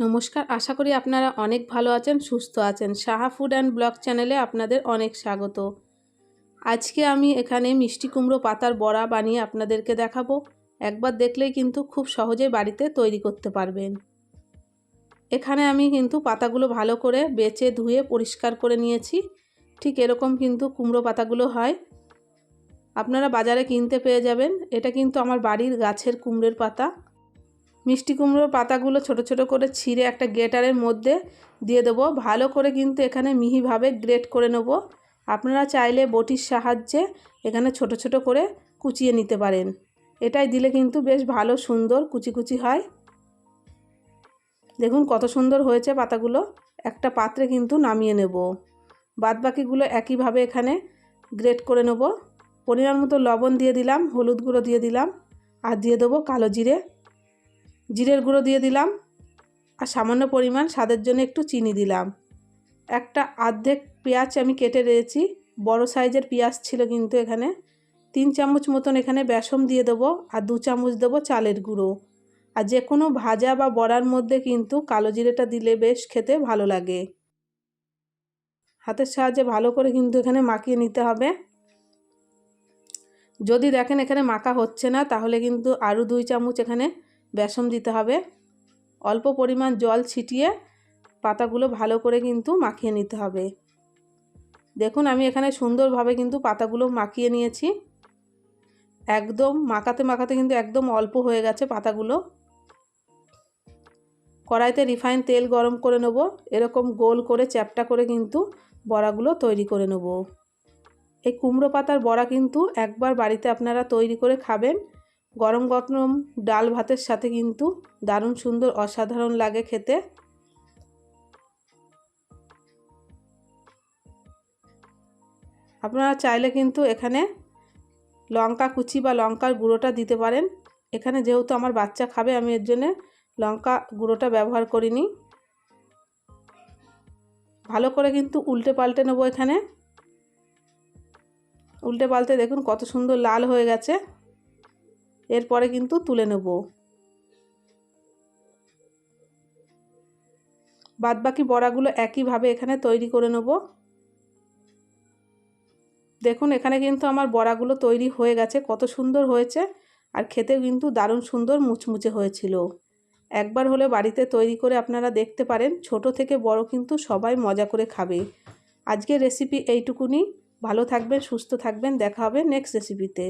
নমস্কার, আশা করি আপনারা অনেক ভালো আছেন, সুস্থ আছেন। সাহা ফুড অ্যান্ড ব্লগ চ্যানেলে আপনাদের অনেক স্বাগত। আজকে আমি এখানে মিষ্টি কুমড়ো পাতার বড়া বানিয়ে আপনাদেরকে দেখাবো। একবার দেখলেই কিন্তু খুব সহজেই বাড়িতে তৈরি করতে পারবেন। এখানে আমি কিন্তু পাতাগুলো ভালো করে বেছে ধুয়ে পরিষ্কার করে নিয়েছি। ঠিক এরকম কিন্তু কুমড়ো পাতাগুলো হয়। আপনারা বাজারে কিনতে পেয়ে যাবেন। এটা কিন্তু আমার বাড়ির গাছের কুমড়োর পাতা। মিষ্টি কুমড়োর পাতাগুলো ছোট ছোট করে ছিঁড়ে একটা গ্রেটারের মধ্যে দিয়ে দেবো। ভালো করে কিন্তু এখানে মিহিভাবে গ্রেট করে নেব। আপনারা চাইলে বটির সাহায্যে এখানে ছোট ছোট করে কুচিয়ে নিতে পারেন। এটাই দিলে কিন্তু বেশ ভালো সুন্দর কুচি কুচি হয়। দেখুন কত সুন্দর হয়েছে পাতাগুলো। একটা পাত্রে কিন্তু নামিয়ে নেব। বাদবাকিগুলো একইভাবে এখানে গ্রেট করে নেব। পরিমাণ মতো লবণ দিয়ে দিলাম, হলুদ গুঁড়ো দিয়ে দিলাম, আর দিয়ে দেবো কালো জিরে। জিরের গুঁড়ো দিয়ে দিলাম আর সামান্য পরিমাণ স্বাদের জন্য একটু চিনি দিলাম। একটা আর্ধেক পেঁয়াজ আমি কেটে রেখেছি। বড় সাইজের পেঁয়াজ ছিল কিন্তু এখানে। তিন চামচ মতন এখানে বেসম দিয়ে দেবো আর দু চামচ দেবো চালের গুঁড়ো। আর যে কোনো ভাজা বা বড়ার মধ্যে কিন্তু কালো জিরেটা দিলে বেশ খেতে ভালো লাগে। হাতের সাহায্যে ভালো করে কিন্তু এখানে মাখিয়ে নিতে হবে। যদি দেখেন এখানে মাখা হচ্ছে না, তাহলে কিন্তু আরও দুই চামচ এখানে বেসম দিতে হবে। অল্প পরিমাণ জল ছিটিয়ে পাতাগুলো ভালো করে কিন্তু মাখিয়ে নিতে হবে। দেখুন, আমি এখানে সুন্দরভাবে কিন্তু পাতাগুলো মাখিয়ে নিয়েছি। একদম মাখাতে মাখাতে কিন্তু একদম অল্প হয়ে গেছে পাতাগুলো। কড়াইতে রিফাইন তেল গরম করে নেব। এরকম গোল করে, চ্যাপটা করে কিন্তু বড়াগুলো তৈরি করে নেব। এই কুমড়ো পাতার বড়া কিন্তু একবার বাড়িতে আপনারা তৈরি করে খাবেন। গরম গরম ডাল ভাতের সাথে কিন্তু দারুণ সুন্দর অসাধারণ লাগে খেতে। আপনারা চাইলে কিন্তু এখানে লঙ্কা কুচি বা লঙ্কার গুঁড়োটা দিতে পারেন। এখানে যেহেতু আমার বাচ্চা খাবে, আমি এর জন্যে লঙ্কা গুঁড়োটা ব্যবহার করিনি। ভালো করে কিন্তু উল্টে পাল্টে নেব এখানে। উল্টে পাল্টে দেখুন কত সুন্দর লাল হয়ে গেছে। এরপরে কিন্তু তুলে নেব। বাদবাকি বড়াগুলো একইভাবে এখানে তৈরি করে নেব। দেখুন, এখানে কিন্তু আমার বড়াগুলো তৈরি হয়ে গেছে, কত সুন্দর হয়েছে। আর খেতে কিন্তু দারুণ সুন্দর মুচমুচে হয়েছিল। একবার হলে বাড়িতে তৈরি করে আপনারা দেখতে পারেন, ছোট থেকে বড় কিন্তু সবাই মজা করে খাবে। আজকের রেসিপি এইটুকুনি। ভালো থাকবেন, সুস্থ থাকবেন, দেখা হবে নেক্সট রেসিপিতে